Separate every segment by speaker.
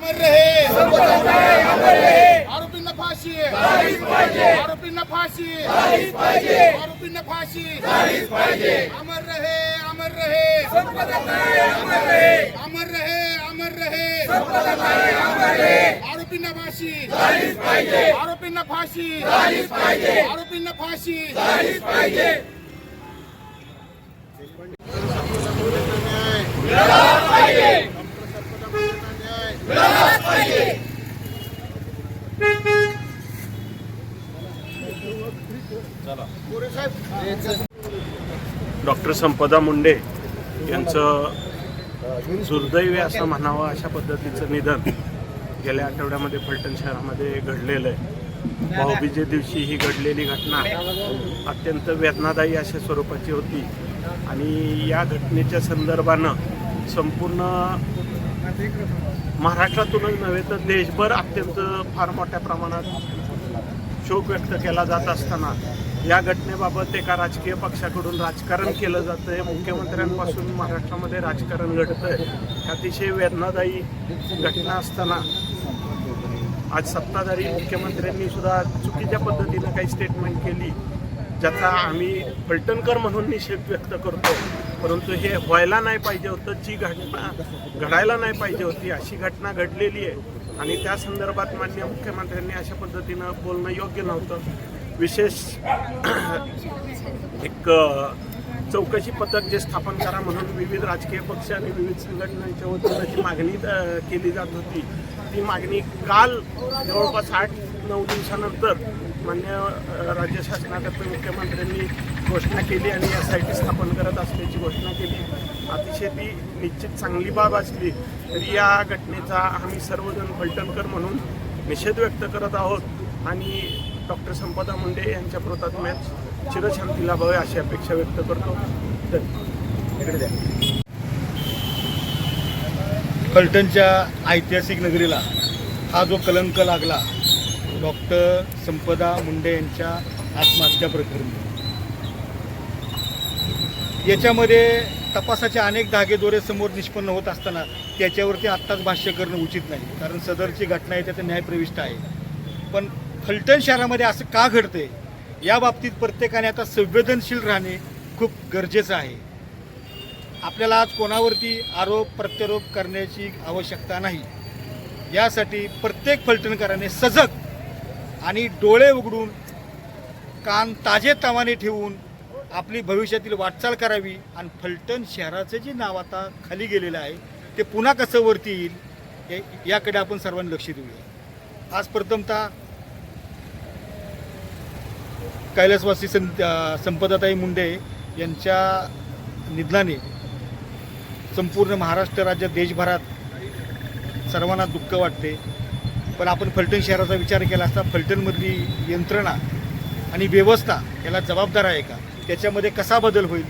Speaker 1: अमर रहे आरोपींना फाशी आरोपींना फाशी आरोपींना फाशी अमर रहे अमर रहे अमर रहे अमर रहे आरोपींना फाशी आरोपींना फाशी आरोपींना फाशी
Speaker 2: डॉक्टर संपदा मुंडे यांचं दुर्दैवी असं म्हणावं अशा पद्धतीचं निधन गेल्या आठवड्यामध्ये फलटण शहरामध्ये घडलेलं आहे. भाऊबीजे दिवशी ही घडलेली घटना अत्यंत वेदनादायी अशा स्वरूपाची होती. आणि या घटनेच्या संदर्भानं संपूर्ण महाराष्ट्रातूनच नव्हे तर देशभर अत्यंत फार मोठ्या प्रमाणात शोक व्यक्त केला जात असताना या घटनेबाबत एका राजकीय पक्षाकडून राजकारण केलं जातंय. मुख्यमंत्र्यांपासून महाराष्ट्रामध्ये राजकारण घडतंय. अतिशय वेदनादायी घटना असताना आज सत्ताधारी मुख्यमंत्र्यांनी सुद्धा चुकीच्या पद्धतीनं काही स्टेटमेंट केली ज्याचा आम्ही फलटणकर म्हणून निषेध व्यक्त करतो. परंतु हे व्हायला नाही पाहिजे होतं जी घटना घडायला नाही पाहिजे होती अशी घटना घडलेली आहे. आणि त्या संदर्भात माननीय मुख्यमंत्र्यांनी अशा पद्धतीनं बोलणं योग्य नव्हतं. विशेष एक चौकशी पथक जे स्थापन करा म्हणून विविध राजकीय पक्ष आणि विविध संघटनांच्या वतीनं जी मागणी केली जात होती ती मागणी काल जवळपास आठ नऊ दिवसानंतर मान्य राज्य शासनातर्फे मुख्यमंत्र्यांनी घोषणा केली आणि एस आय टी स्थापन करत असल्याची घोषणा केली. अतिशय ती निश्चित चांगली बाब असली तरी या घटनेचा आम्ही सर्वजण फलटणकर म्हणून निषेध व्यक्त करत आहोत. आणि डॉक्टर संपदा मुंडे यांच्या प्रोतात्म्यात चिरशांती लाभावे अशी अपेक्षा व्यक्त करतो. इकडे द्या.
Speaker 3: फलटणच्या ऐतिहासिक नगरीला हा जो कलंक लागला डॉक्टर संपदा मुंडे यांच्या आत्महत्या प्रकरणी. याच्यामध्ये तपासाचे अनेक धागेदोरे समोर निष्पन्न होत असताना त्याच्यावरती आत्ताच भाष्य करणं उचित नाही कारण सदरची घटना आहे त्याचं न्यायप्रविष्ट आहे. पण फलटण शहरामध्ये असं का घडते या बाबतीत प्रत्येकाने आता संवेदनशील राहणे खूप गरजेचं आहे. आपल्याला आज कोणावरती आरोप प्रत्यारोप करण्याची आवश्यकता नाही. यासाठी प्रत्येक फलटणकराने सजग आणि डोळे उघडून कान ताजे तवाने ठेवून आपली भविष्यातील वाटचाल करावी आणि फलटण शहराचं जे नाव आता खाली गेलेलं आहे ते पुन्हा कसं वरती येईल हे- याकडे आपण सर्वांनी लक्ष देऊया. आज प्रथमतः कैलासवासी सं संपदाताई मुंडे यांच्या निधनाने संपूर्ण महाराष्ट्र राज्य देशभरात सर्वांना दुःख वाटते. पण आपण फलटण शहराचा विचार केला असता फलटणमधली यंत्रणा आणि व्यवस्था याला जबाबदार आहे का? त्याच्यामध्ये कसा बदल होईल?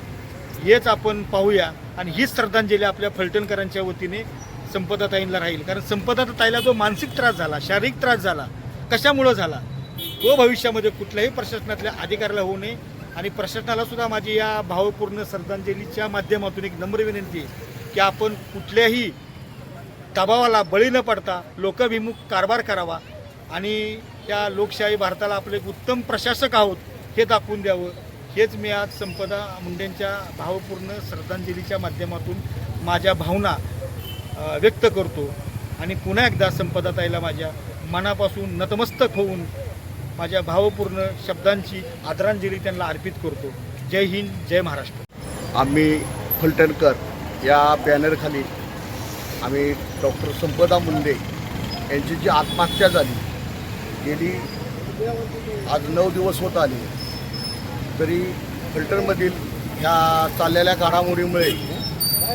Speaker 3: हेच आपण पाहूया आणि हीच श्रद्धांजली आपल्या फलटणकरांच्या वतीने संपदाताईंना राहील. कारण संपदाताईला जो मानसिक त्रास झाला शारीरिक त्रास झाला कशामुळं झाला? तो भविष्यामध्ये कुठल्याही प्रशासनातल्या अधिकाऱ्याला होऊ नये. आणि प्रशासनाला सुद्धा माझी या भावपूर्ण श्रद्धांजलीच्या माध्यमातून एक नम्र विनंती आहे की आपण कुठल्याही दबावाला बळी न पडता लोकभिमुख कारभार करावा. आणि त्या लोकशाही भारताला आपले एक उत्तम प्रशासक आहोत हे दाखवून द्यावं. हेच मी आज संपदा मुंडेंच्या भावपूर्ण श्रद्धांजलीच्या माध्यमातून माझ्या भावना व्यक्त करतो. आणि पुन्हा एकदा संपदाताईला माझ्या मनापासून नतमस्तक होऊन माझ्या भावपूर्ण शब्दांची आदरांजली त्यांना अर्पित करतो. जय हिंद जय महाराष्ट्र.
Speaker 4: आम्ही फलटणकर या बॅनरखाली आम्ही डॉक्टर संपदा मुंडे यांची जी आत्महत्या झाली गेली आज नऊ दिवस होत आले तरी फलटणमधील ह्या चाललेल्या घडामोडीमुळे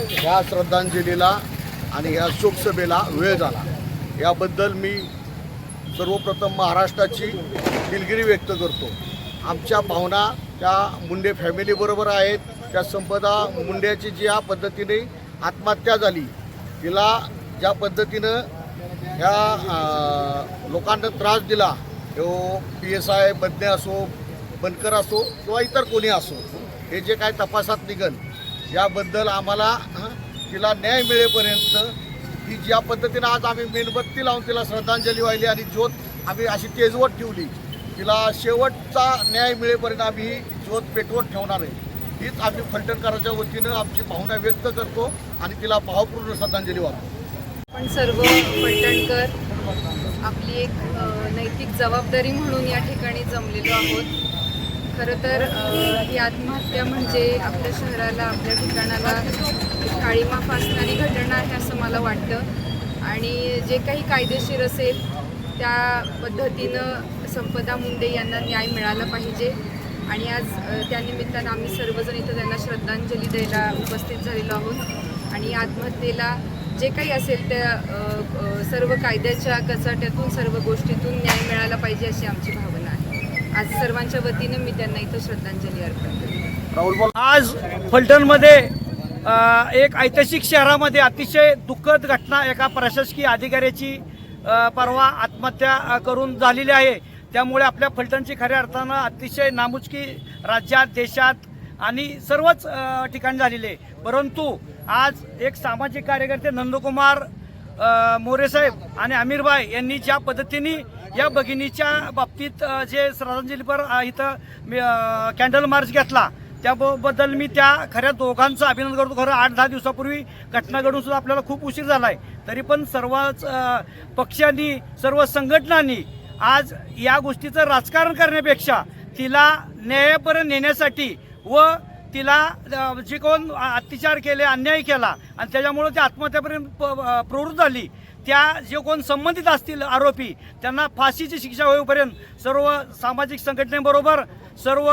Speaker 4: ह्या श्रद्धांजलीला आणि ह्या शोकसभेला वेळ झाला. याबद्दल मी सर्वप्रथम महाराष्ट्राची दिलगिरी व्यक्त करतो. आमच्या भावना त्या मुंडे फॅमिलीबरोबर आहेत. त्या संपदा मुंड्याची जी या पद्धतीने आत्महत्या झाली तिला ज्या पद्धतीनं ह्या लोकांना त्रास दिला तो पी एस आय बदने असो
Speaker 5: बनकर असो किंवा इतर कोणी असो हे जे काय तपासात निघन याबद्दल आम्हाला तिला न्याय मिळेपर्यंत ही ज्या पद्धतीनं आज आम्ही मेणबत्ती लावून तिला श्रद्धांजली वाहिली आणि ज्योत आम्ही अशी तेजवत ठेवली तिला शेवटचा न्याय मिळेपर्यंत आम्ही ही ज्योत पेटवत ठेवणार आहे. हीच आम्ही फलटणकरांच्या वतीनं आमची भावना व्यक्त करतो आणि तिला भावपूर्ण श्रद्धांजली वाहतो.
Speaker 6: आपण सर्व फलटणकर आपली एक नैतिक जबाबदारी म्हणून या ठिकाणी जमलेलो आहोत. खरं तर ही आत्महत्या म्हणजे आपल्या शहराला आपल्या ठिकाणाला काळीमा फासणारी घटना आहे असं मला वाटतं. आणि जे काही कायदेशीर असेल त्या पद्धतीनं संपदा मुंडे यांना न्याय मिळाला पाहिजे. आणि आज त्यानिमित्तानं आम्ही सर्वजण इथं त्यांना श्रद्धांजली द्यायला उपस्थित झालेलो आहोत. आणि या आत्महत्येला जे काही असेल त्या सर्व कायद्याच्या कचाट्यातून सर्व गोष्टीतून न्याय मिळाला पाहिजे अशी आमची भावना आहे. आज सर्वांच्या वतीनं मी त्यांना इथं श्रद्धांजली अर्पण करते.
Speaker 7: आज फलटणमध्ये एक ऐतिहासिक शहरामध्ये अतिशय दुःखद घटना एका प्रशासकीय अधिकाऱ्याची परवा आत्महत्या करून झालेली आहे. त्यामुळे आपल्या फलटणची खऱ्या अर्थानं अतिशय नामुचकी राज्यात देशात आणि सर्वच ठिकाणी झालेले आहे. परंतु आज एक सामाजिक कार्यकर्ते नंदकुमार मोरेसाहेब आणि आमिरभाई यांनी ज्या पद्धतीने या भगिनीच्या बाबतीत जे श्रद्धांजलीपर इथं कॅन्डल मार्च घेतला त्याबद्दल मी त्या खऱ्या दोघांचं अभिनंदन करतो. खरं आठ दहा दिवसापूर्वी घटना घडून सुद्धा आपल्याला खूप उशीर झाला आहे तरी पण सर्वच पक्षांनी सर्व संघटनांनी आज या गोष्टीचं राजकारण करण्यापेक्षा तिला न्यायापर्यंत नेण्यासाठी व तिला जे कोण अत्याचार केले अन्याय केला आणि त्याच्यामुळं ती आत्महत्यापर्यंत प- प्रवृत्त झाली त्या जे कोण संबंधित असतील आरोपी त्यांना फाशीची शिक्षा होईपर्यंत सर्व सामाजिक संघटनेबरोबर सर्व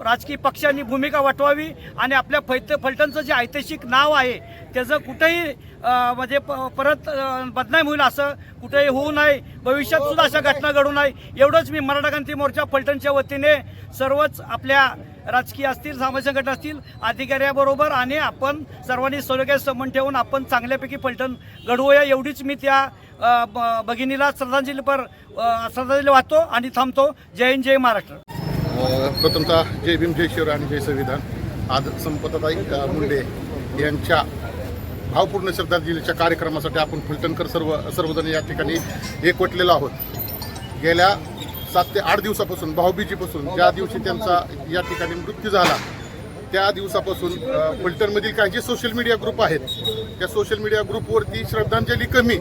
Speaker 7: राजकीय पक्षांनी भूमिका वाटवावी आणि आपल्या फैत फलटणचं जे ऐतिहासिक नाव आहे त्याचं कुठंही म्हणजे प- परत बदनाम होईल असं कुठेही होऊ नये भविष्यात सुद्धा अशा घटना घडू नये एवढंच मी मराठा क्रांती मोर्चा फलटणच्या वतीने सर्वच आपल्या राजकीय असतील सामाजिक संघटना असतील अधिकाऱ्याबरोबर आणि आपण सर्वांनी सलोख्यात संबंध ठेवून आपण चांगल्यापैकी फलटण घडवूया. एवढीच मी त्या ब- भगिनीला श्रद्धांजलीपर श्रद्धांजली वाहतो आणि थांबतो. जय हिंद जय महाराष्ट्र.
Speaker 8: प्रथमतः जय भीम जय शिवराय आणि जय संविधान. आज संपतताई मुंडे यांच्या भावपूर्ण श्रद्धांजलीच्या कार्यक्रमासाठी आपण फलटणकर सर्व सर्वजण या ठिकाणी एकवटलेलो आहोत. गेल्या सात ते आठ दिवसापासून भाऊबीजीपासून ज्या दिवशी त्यांचा या ठिकाणी मृत्यू झाला त्या दिवसापासून अ, फलटणमधील काही जे सोशल मीडिया ग्रुप आहेत त्या सोशल मीडिया ग्रुपवरती श्रद्धांजली कमी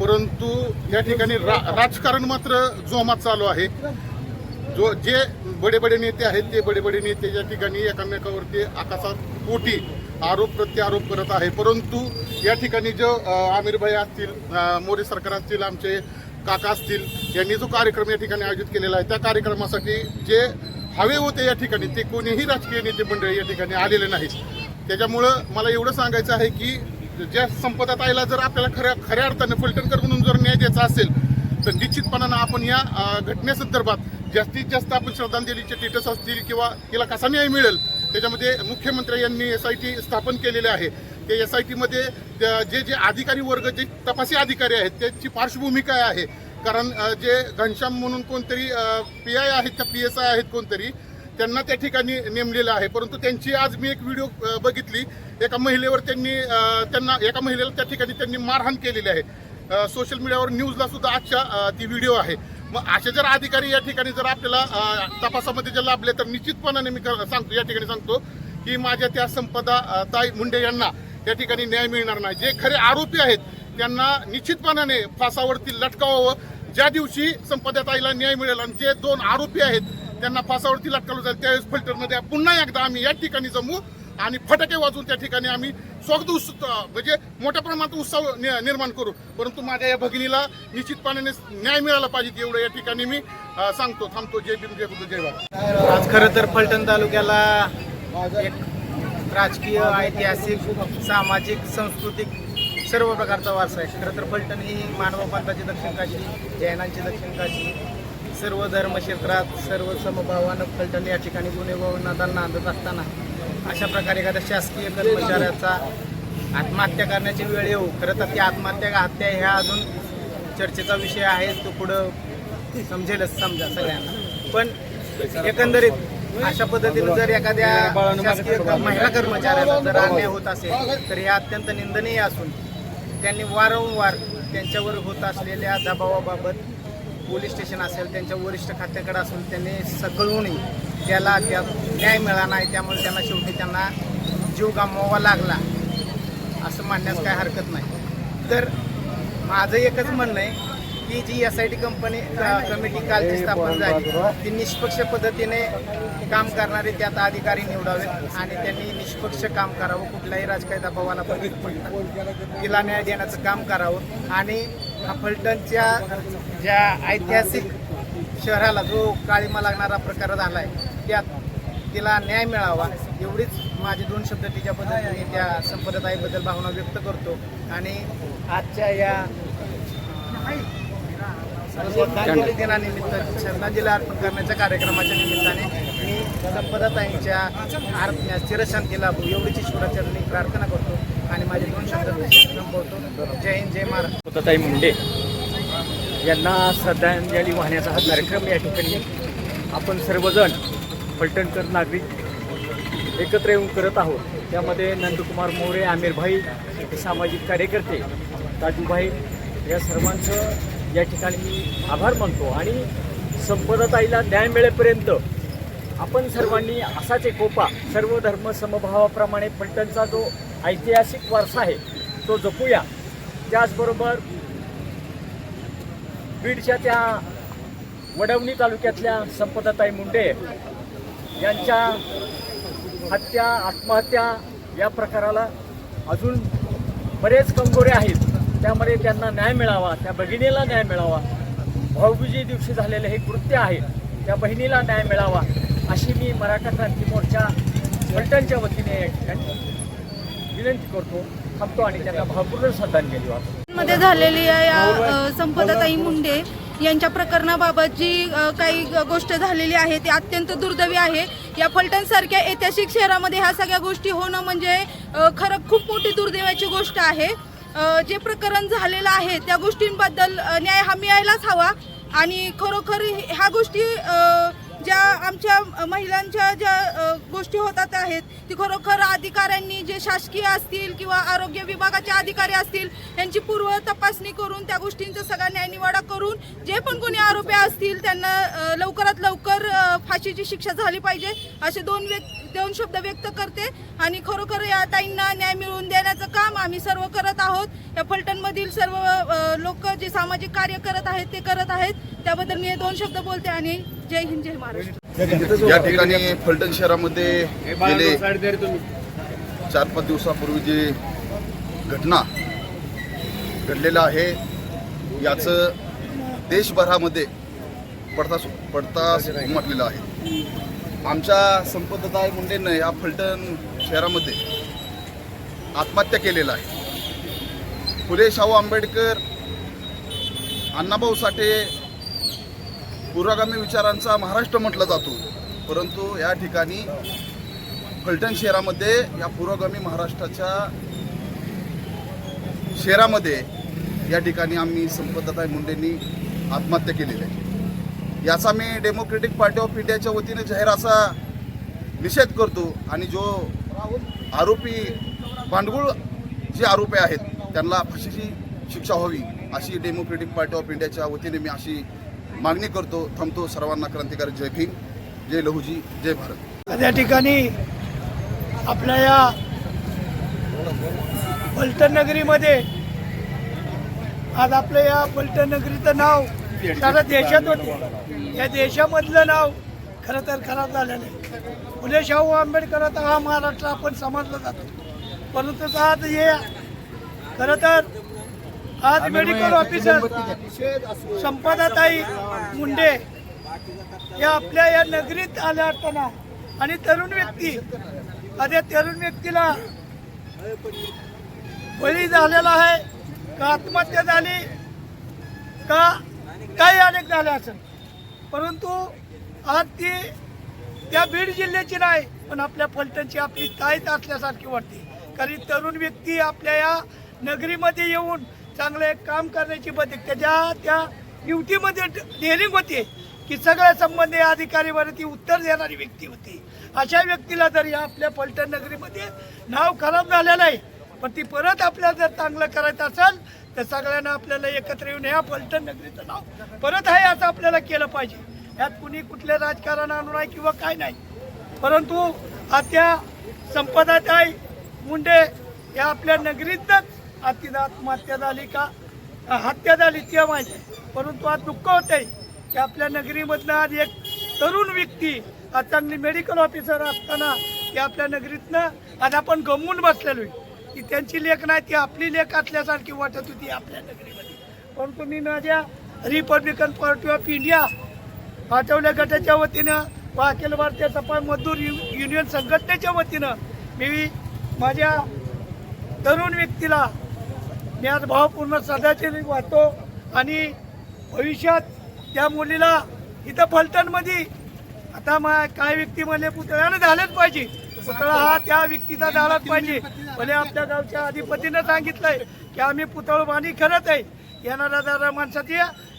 Speaker 8: परंतु या ठिकाणी रा राजकारण मात्र जोमात चालू आहे. जो जे बडे बडे नेते आहेत ते बडे बडे नेते या ठिकाणी एकामेकावरती आकाशात पोटी आरोप प्रत्यारोप करत आहे. परंतु या ठिकाणी जो आमिरभाई असतील मोदी मोरे सरकार असतील आमचे काका असतील यांनी जो कार्यक्रम या ठिकाणी आयोजित केलेला आहे त्या कार्यक्रमासाठी जे हवे होते या ठिकाणी ते कोणीही राजकीय नेते मंडळी या ठिकाणी आलेले नाहीत. त्याच्यामुळं मला एवढं सांगायचं आहे की ज्या संपदात आईला जर आपल्याला खऱ्या खऱ्या अर्थाने फलटणकर म्हणून जर न्याय द्यायचा असेल तर निश्चितपणानं आपण या घटनेसंदर्भात जास्तीत जास्त आपण श्रद्धांजलीचे टेटस असतील किंवा तिला कसा न्याय मिळेल त्याच्यामध्ये मुख्यमंत्री यांनी एस आय टी स्थापन केलेले आहे. ते एस आय टीमध्ये जे जे अधिकारी वर्ग जे तपासी अधिकारी आहेत त्यांची पार्श्वभूमी काय आहे. कारण जे घनश्याम म्हणून कोणतरी पी आय आहेत का पी एस आय आहेत कोणतरी त्यांना त्या ठिकाणी नेमलेलं आहे. परंतु त्यांची आज मी एक व्हिडिओ बघितली. एका महिलेवर त्यांनी त्यांना एका महिलेला त्या ठिकाणी त्यांनी मारहाण केलेली आहे. सोशल मीडियावर न्यूजला सुद्धा आजच्या ती व्हिडिओ आहे. मग असे जर अधिकारी या ठिकाणी जर आपल्याला तपासामध्ये जर लाभले तर निश्चितपणाने मी क- सांगतो या ठिकाणी सांगतो की माझ्या त्या संपदा ताई मुंडे यांना या ठिकाणी न्याय मिळणार नाही. जे खरे आरोपी आहेत त्यांना निश्चितपणाने फासावरती लटकावावं. ज्या दिवशी संपदा ताईला न्याय मिळेल आणि जे दोन आरोपी आहेत त्यांना फासावरती लटकावलं जाईल त्यावेळेस फिल्टरमध्ये पुन्हा एकदा आम्ही या ठिकाणी जमू. आणि फटाके वाजवून त्या ठिकाणी आम्ही स्वागत उत्सुक म्हणजे मोठ्या प्रमाणात उत्सव नि- निर्माण करू. परंतु माझ्या या भगिनीला निश्चितपणाने न्याय मिळाला पाहिजे एवढं या ठिकाणी मी सांगतो. थांबतो. जय भीम जय बुद्ध जय भारत
Speaker 9: आज खरं तर फलटण तालुक्याला एक राजकीय ऐतिहासिक सामाजिक सांस्कृतिक सर्व प्रकारचा वारसा आहे. खरं तर फलटण ही मानव पंथाची दक्षिण काशी जैनांची दक्षिण काशी सर्व धर्म क्षेत्रात सर्व समभावानं फलटण या ठिकाणी गुन्हे नांदत असताना अशा प्रकारे एखाद्या शासकीय कर्मचाऱ्याचा आत्महत्या करण्याची वेळ येऊ. खरं तर ती आत्महत्या का हत्या ह्या अजून चर्चेचा विषय आहे तो पुढं समजेलच समजा सगळ्यांना. पण एकंदरीत अशा पद्धतीने जर एखाद्या शासकीय महिला कर्मचाऱ्याचा जर अन्याय होत असेल तर हे अत्यंत निंदनीय असून त्यांनी वारंवार त्यांच्यावर होत असलेल्या दबावाबाबत पोलीस स्टेशन असेल त्यांच्या वरिष्ठ खात्याकडे असून त्यांनी सगळूनही त्याला त्या न्याय मिळाला नाही त्यामुळे त्यांना शेवटी त्यांना जीव गमवावा लागला. असं मानण्यास काय हरकत नाही. तर माझं एकच म्हणणं आहे की G S I T company committee कालची स्थापन झाली ती निष्पक्ष पद्धतीने काम करणारे त्यात अधिकारी निवडावेत आणि त्यांनी निष्पक्ष काम करावं कुठल्याही राजकीय दबावाला तिला न्याय देण्याचं काम करावं आणि हा फलटणच्या ज्या ऐतिहासिक शहराला जो काळीमा लागणारा प्रकार झाला आहे त्यात तिला न्याय मिळावा एवढीच माझे दोन शब्द तिच्या पद्धतीने त्या संपदाताईबद्दल भावना व्यक्त करतो. आणि आजच्या या श्रद्धांजली दिनानिमित्त श्रद्धांजली अर्पण करण्याच्या कार्यक्रमाच्या निमित्ताने मी संपदाताईंच्या आत्म्या चिरशांती लाभू एवढीच ईश्वराचरणी प्रार्थना करतो आणि माझे दोन शब्द संपवतो. जय हिंद जय महाराष्ट्र.
Speaker 10: दत्ताई मुंडे यांना श्रद्धांजली वाहण्याचा हा कार्यक्रम या ठिकाणी आपण सर्वजण फलटणकर नागरिक एकत्र येऊन करत आहोत. त्यामध्ये नंदकुमार मोरे आमिरभाई सामाजिक कार्यकर्ते दादूभाई या सर्वांचं या ठिकाणी मी आभार मानतो. आणि संपदाताईला न्याय मिळेपर्यंत आपण सर्वांनी असाच एकोपा सर्व धर्म समभावाप्रमाणे फलटणचा जो ऐतिहासिक वारसा आहे तो जपूया. त्याचबरोबर बीडच्या त्या वडवणी तालुक्यातल्या संपदाताई मुंडे यांच्या हत्या आत्महत्या या प्रकाराला अजून बरेच कंगोरे आहेत. त्यामध्ये त्यांना न्याय मिळावा त्या भगिनीला न्याय मिळावा. भाऊबीजी दिवशी झालेलं हे कृत्य आहे. त्या बहिणीला न्याय मिळावा अशी मी मराठा क्रांती मोर्चा फलटणच्या वतीने या ठिकाणी विनंती करतो. थांबतो आणि त्यांना भावपूर्ण श्रद्धांजली वाहतो.
Speaker 11: मध्ये झालेली आहे संपदाताई मुंडे. यांच्या प्रकरणाबाबत जी काही गोष्ट झालेली आहे ती अत्यंत दुर्दैवी आहे. या फलटणसारख्या ऐतिहासिक शहरामध्ये ह्या सगळ्या गोष्टी होणं म्हणजे खरं खूप मोठी दुर्दैवाची गोष्ट आहे. जे प्रकरण झालेलं आहे त्या गोष्टींबद्दल न्याय हा मिळायलाच हवा. आणि खरोखर ह्या गोष्टी ज्या आमच्या महिलांच्या ज्या गोष्टी होतात आहेत ती खरोखर अधिकाऱ्यांनी जे शासकीय असतील किंवा आरोग्य विभागाचे अधिकारी असतील यांची पूर्व तपासणी करून त्या गोष्टींचा सगळा न्यायनिवाडा करून जे पण कोणी आरोपी असतील त्यांना लवकरात लवकर फाशीची शिक्षा झाली पाहिजे असे दोन व्यक्ती दोन शब्द व्यक्त करते आणि खरोखर या ताईंना न्याय मिळवून देण्याचं काम आम्ही सर्व करत आहोत. या फलटणमधील सर्व लोक जे सामाजिक कार्य करत आहेत ते करत आहेत. त्याबद्दल मी हे दोन शब्द बोलते आणि जय हिंद जय महाराष्ट्र.
Speaker 4: या ठिकाणी फलटण शहरामध्ये गेले चार पाच दिवसापूर्वी जी घटना घडलेलं आहे याचं देशभरामध्ये पडतास पडता म्हटलेलं आहे. आमच्या संपतदाय मुंडेनं या फलटण शहरामध्ये आत्महत्या केलेला आहे. फुले शाहू आंबेडकर अण्णाभाऊ साठे पुरोगामी विचारांचा महाराष्ट्र म्हटला जातो. परंतु या ठिकाणी फलटण शहरामध्ये या पुरोगामी महाराष्ट्राच्या शहरामध्ये या ठिकाणी आम्ही संपतदाय मुंडेंनी आत्महत्या केलेली आहे. याचा मी डेमोक्रेटिक पार्टी ऑफ इंडियाच्या वतीने जाहीर असा निषेध करतो. आणि जो आरोपी भांडगुळ जे आरोपी आहेत त्यांना फाशीची शिक्षा व्हावी अशी डेमोक्रेटिक पार्टी ऑफ इंडियाच्या वतीने मी अशी मागणी करतो. थांबतो. सर्वांना क्रांतिकारी जय भीम जय लहुजी जय भारत.
Speaker 10: त्या ठिकाणी आपल्या या फलटण नगरीमध्ये आज आपल्या या फलटण नगरीचं नाव सारा देशात होते. या देशामधलं नाव खरं तर खराब झालेलं आहे. फुले शाहू आंबेडकरांचा हा महाराष्ट्र आपण समजला जातो. परंतु आज हे खरं तर आज मेडिकल ऑफिसर संपदाताई मुंडे या आपल्या या नगरीत आल्या असताना आणि तरुण व्यक्ती आता तरुण व्यक्तीला बळी झालेला आहे का आत्महत्या झाली का काही अनेक झाल्या असेल. परंतु आज ती त्या बीड जिल्ह्याची नाही पण आपल्या फलटणची आपली ताईत असल्यासारखी वाटते. कारण तरुण व्यक्ती आपल्या या नगरीमध्ये येऊन चांगलं एक काम करण्याची बदल त्याच्या त्या ड्युटीमध्ये डेअरिंग होते. की सगळ्या संबंधी अधिकारीवर ती उत्तर देणारी व्यक्ती होती. अशा व्यक्तीला जर या आपल्या फलटण नगरीमध्ये नाव खराब झालेलं आहे पण ती परत आपल्याला जर चांगलं करायचं असेल तर सगळ्यांना आपल्याला एकत्र येऊन ह्या फलटण नगरीचं नाव. परत आहे असं आपल्याला केलं पाहिजे. यात कुणी कुठल्या राजकारण आणू नाही किंवा काय नाही. परंतु आता संपदाताई मुंडे या आपल्या नगरीतच अतिदा आत्महत्या झाली का? हत्या झाली ते माहिती परंतु आज दुःख होत आहे की आपल्या नगरीमधनं आज एक तरुण व्यक्ती आज चांगली मेडिकल ऑफिसर असताना की आपल्या नगरीतनं आज आपण गमवून बसलेलो आहे. की त्यांची लेख नाही ती आपली लेख असल्यासारखी वाटत होती आपल्या नगरीमध्ये. पण तुम्ही माझ्या रिपब्लिकन पार्टी ऑफ इंडिया पाठवल्या गटाच्या वतीनं व अखिल भारतीय सफाई मजदूर यु युनियन संघटनेच्या वतीनं मी माझ्या तरुण व्यक्तीला मी आज भावपूर्ण सदाचे वाहतो आणि भविष्यात त्या मुलीला इथं फलटणमध्ये आता मा काय व्यक्ती म्हणले पुतळ्यानं झालंच पाहिजे. पुतळा हा त्या व्यक्तीचा झालाच पाहिजे. भले आपल्या गावच्या अधिपतीनं सांगितलंय की आम्ही पुतळबाणी करत आहे. येणाऱ्या जरा माणसाची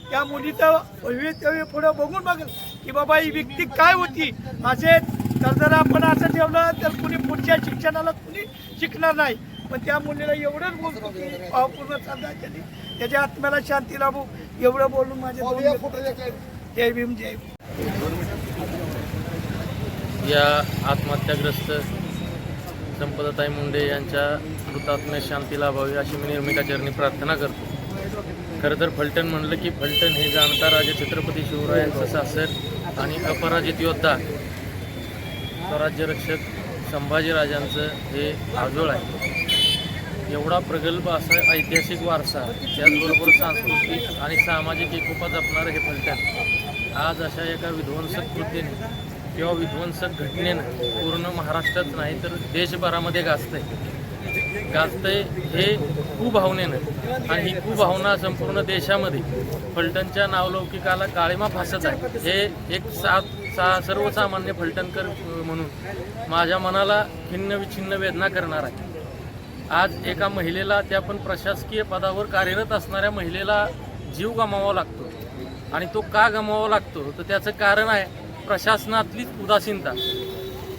Speaker 10: त्या मुलीचं भवितव्य पुढं बघून बघ की बाबा ही व्यक्ती काय होती. असे तर जर आपण असं ठेवलं तर कुणी पुढच्या शिक्षणाला कुणी शिकणार नाही. पण त्या मुलीला एवढंच बोलतो की भावपूर्ण श्रद्धांजली त्याच्या आत्म्याला शांती लाभू. एवढं बोलून माझे जय भीम जय भीम.
Speaker 12: या आत्महत्याग्रस्त संपदाताई मुंडे यांच्या मृतात्म्या शांती लाभावी अशी मी निर्मिकाचरणी प्रार्थना करतो. खरं तर फलटण म्हणलं की फलटण हे जाणता राजा छत्रपती शिवरायांचं सासर आणि अपराजित योद्धा. स्वराज्यरक्षक संभाजीराजांचं हे आजोळ आहे. एवढा प्रगल्भ असा ऐतिहासिक वारसा त्याचबरोबर सांस्कृतिक आणि सामाजिक एकोपा जपणारं हे फलटण. आज अशा एका विध्वंसक कृतीने किंवा विध्वंसक घटनेनं पूर्ण महाराष्ट्रात नाही तर देशभरामध्ये गाजतंय. गाजतंय हे कुभावनेनं. आणि ही कुभावना संपूर्ण देशामध्ये फलटणच्या नावलौकिकाला काळीमा फासत आहे. हे एक सात सा सर्वसामान्य फलटणकर म्हणून माझ्या मनाला खिन्न विछिन्न वेदना करणार आहे. आज एका महिलेला त्या पण प्रशासकीय पदावर कार्यरत असणाऱ्या महिलेला जीव गमावा लागतो. आणि तो का गमावा लागतो? तर त्याचं कारण आहे प्रशासनातलीच उदासीनता.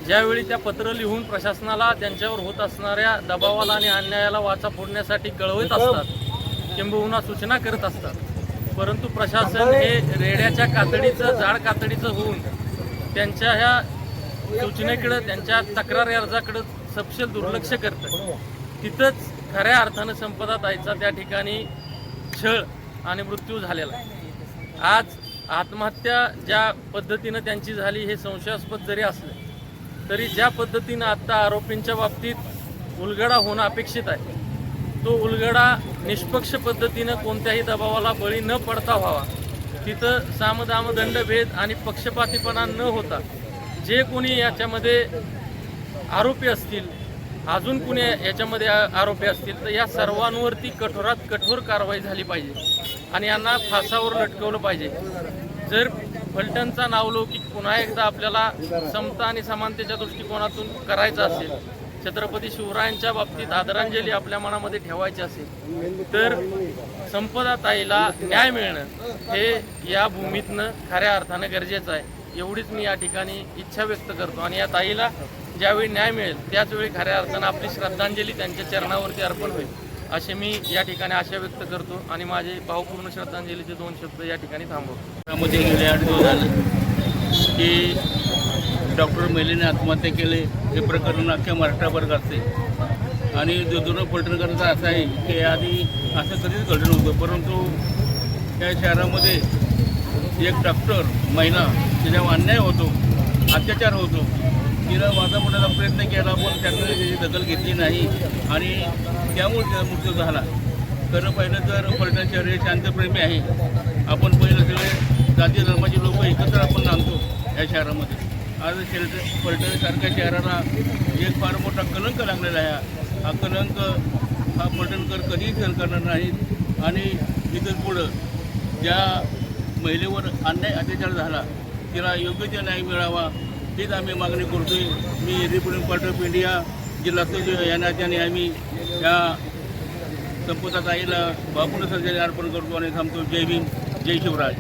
Speaker 12: ज्यावेळी त्या पत्र लिहून प्रशासनाला त्यांच्यावर होत असणाऱ्या दबावाला आणि अन्यायाला वाचा फोडण्यासाठी कळवत असतात किंबहुना सूचना करत असतात. परंतु प्रशासन हे रेड्याच्या कातडीचं जाड कातडीचं होऊन त्यांच्या ह्या सूचनेकडं त्यांच्या तक्रार अर्जाकडं सपशेल दुर्लक्ष करतं. तिथंच खऱ्या अर्थानं संपदा ताईचा त्या ठिकाणी छळ आणि मृत्यू झालेला आहे. आज आत्महत्या ज्या पद्धतीनं त्यांची झाली हे संशयास्पद जरी असलं तरी ज्या पद्धतीनं आत्ता आरोपींच्या बाबतीत उलगडा होणं अपेक्षित आहे तो उलगडा निष्पक्ष पद्धतीनं कोणत्याही दबावाला बळी न पडता व्हावा. तिथं सामदाम दंडभेद आणि पक्षपातीपणा न होता जे कोणी याच्यामध्ये आरोपी असतील अजून कुणी याच्यामध्ये आरोपी असतील तर या सर्वांवरती कठोरात कठोर कारवाई झाली पाहिजे आणि यांना फासावर लटकवलं पाहिजे. जर फलटणचा नावलौकिक पुन्हा एकदा आपल्याला समता आणि समानतेच्या दृष्टिकोनातून करायचा असेल छत्रपती शिवरायांच्या बाबतीत आदरांजली आपल्या मनामध्ये ठेवायची असेल तर संपदा ताईला न्याय मिळणं हे या भूमीतनं खऱ्या अर्थानं गरजेचं आहे. एवढीच मी या ठिकाणी इच्छा व्यक्त करतो आणि या ताईला ज्यावेळी न्याय मिळेल त्याचवेळी खऱ्या अर्थानं आपली श्रद्धांजली त्यांच्या चरणावरती अर्पण होईल. असे मी या ठिकाणी आशा व्यक्त करतो आणि माझे भावपूर्ण श्रद्धांजलीचे दोन शब्द या ठिकाणी थांबवतो.
Speaker 13: त्यामध्ये गेले आठ झाले की डॉक्टर मेलेने आत्महत्या केले. हे प्रकरण अख्ख्या महाराष्ट्राभर करते आणि दुर्दैव पलटणकरांचं असं आहे की आधी असं कधीच घडलं नव्हतं. परंतु या शहरामध्ये एक डॉक्टर महिला त्याच्यावर अन्याय होतो अत्याचार होतो. तिनं माझा मोठा प्रयत्न केला पण त्यानं त्याची दखल घेतली नाही. आणि त्यामुळे त्याचा मृत्यू झाला. खरं पाहिलं तर पर्यटन शहर हे शांतप्रेमी आहे. आपण पहिलं सगळे जाती धर्माचे लोक एकत्र आपण नांदतो या शहरामध्ये. आज शहर पर्यटनसारख्या शहराला एक फार मोठा कलंक लागलेला आहे. हा कलंक हा पर्यटनकर कधीही सहन करणार नाहीत आणि इथं पुढं ज्या महिलेवर अन्याय अत्याचार झाला तिला योग्य ते न्याय मिळावा. हीच आम्ही मागणी करतोय. मी रिपब्लिक पार्टी ऑफ इंडिया जिल्हा या नात्याने आम्ही या संपदात आईला बापून सर्जरी अर्पण करतो आणि थांबतो. जय भीम जय शिवराज.